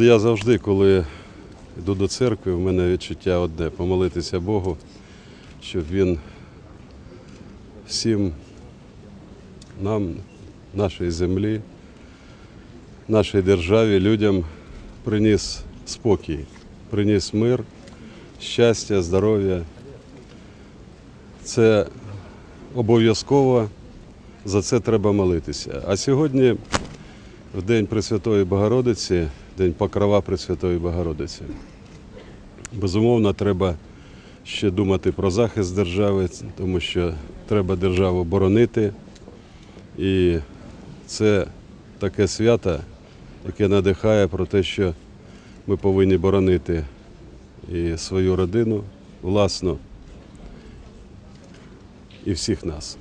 Я завжди, коли йду до церкви, в мене відчуття одне помолитися Богу, щоб він всім нам, нашій землі, нашій державі, людям приніс спокій, приніс мир, щастя, здоров'я. Це обов'язково, за це треба молитися. А сьогодні, в День Пресвятої Богородиці, День Покрова Пресвятої Богородиці, безумовно, треба ще думати про захист держави, тому що треба державу боронити. І це таке свято, яке надихає про те, що ми повинні боронити і свою родину, власну, і всіх нас.